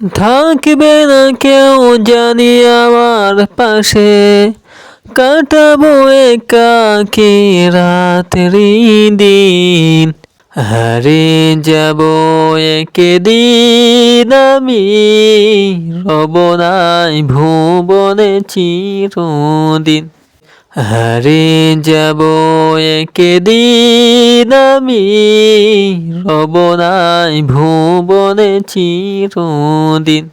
থাকবে না কেউ জানি আমার পাশে। কাটাবো একাকি রাত্রি দিন। হারে যাব একদিন আমি। রব নাই ভুবনে চিরদিন। হারে যাব একদিন আমি। রব নাই ভুবনে চিরদিন।